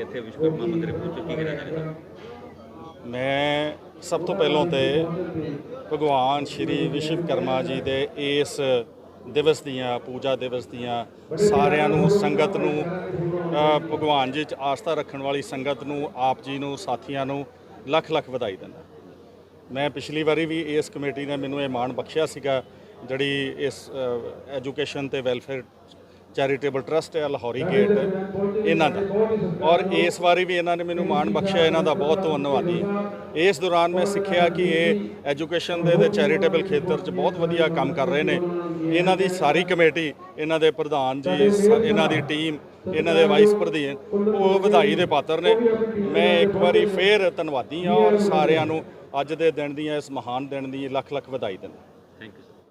ਇੱਥੇ ਵਿਸ਼ਵਕਰਮਾ ਮੰਦਿਰ ਪਹੁੰਚੇ, ਕੀ ਕਹਿਣਾ ਚਾਹੁੰਦੇ ਸਰ ਮੈਂ ਸਭ ਤੋਂ ਪਹਿਲਾਂ ਤੇ ਭਗਵਾਨ ਸ਼੍ਰੀ ਵਿਸ਼ਵਕਰਮਾ ਜੀ ਦੇ ਇਸ ਦਿਵਸ ਦੀਆਂ, ਪੂਜਾ ਦਿਵਸ ਦੀਆਂ ਸਾਰਿਆਂ ਨੂੰ, ਸੰਗਤ ਨੂੰ ਭਗਵਾਨ ਜੀ 'ਚ ਆਸਥਾ ਰੱਖਣ ਵਾਲੀ ਸੰਗਤ ਨੂੰ, ਆਪ ਜੀ ਨੂੰ, ਸਾਥੀਆਂ ਨੂੰ ਲੱਖ ਲੱਖ ਵਧਾਈ ਦਿੰਦਾ। ਮੈਂ ਪਿਛਲੀ ਵਾਰੀ ਵੀ ਇਸ ਕਮੇਟੀ ਨੇ ਮੈਨੂੰ ਇਹ ਮਾਣ ਬਖਸ਼ਿਆ ਸੀਗਾ, ਜਿਹੜੀ ਇਸ ਐਜੂਕੇਸ਼ਨ ਤੇ ਵੈਲਫੇਅਰ ਚੈਰੀਟੇਬਲ ਟਰਸਟ ਹੈ, ਲਾਹੌਰੀ ਗੇਟ ਇਹਨਾਂ ਦਾ। ਔਰ ਇਸ ਵਾਰੀ ਵੀ ਇਹਨਾਂ ਨੇ ਮੈਨੂੰ ਮਾਣ ਬਖਸ਼ਿਆ, ਇਹਨਾਂ ਦਾ ਬਹੁਤ ਧੰਨਵਾਦੀ ਇਸ ਦੌਰਾਨ ਮੈਂ ਸਿੱਖਿਆ ਕਿ ਇਹ ਐਜੂਕੇਸ਼ਨ ਦੇ ਤੇ ਚੈਰੀਟੇਬਲ ਖੇਤਰ 'ਚ ਬਹੁਤ ਵਧੀਆ ਕੰਮ ਕਰ ਰਹੇ ਨੇ। ਇਹਨਾਂ ਦੀ ਸਾਰੀ ਕਮੇਟੀ, ਇਹਨਾਂ ਦੇ ਪ੍ਰਧਾਨ ਜੀ, ਸ- ਇਹਨਾਂ ਦੀ ਟੀਮ, ਇਹਨਾਂ ਦੇ ਵਾਈਸ ਪ੍ਰਧਾਨ, ਉਹ ਵਧਾਈ ਦੇ ਪਾਤਰ ਨੇ। ਮੈਂ ਇੱਕ ਵਾਰੀ ਫੇਰ ਧੰਨਵਾਦੀ ਹਾਂ ਔਰ ਸਾਰਿਆਂ ਨੂੰ ਅੱਜ ਦੇ ਦਿਨ ਦੀਆਂ, ਇਸ ਮਹਾਨ ਦਿਨ ਦੀ ਲੱਖ ਲੱਖ ਵਧਾਈ ਦਿੰਦਾ। Thank you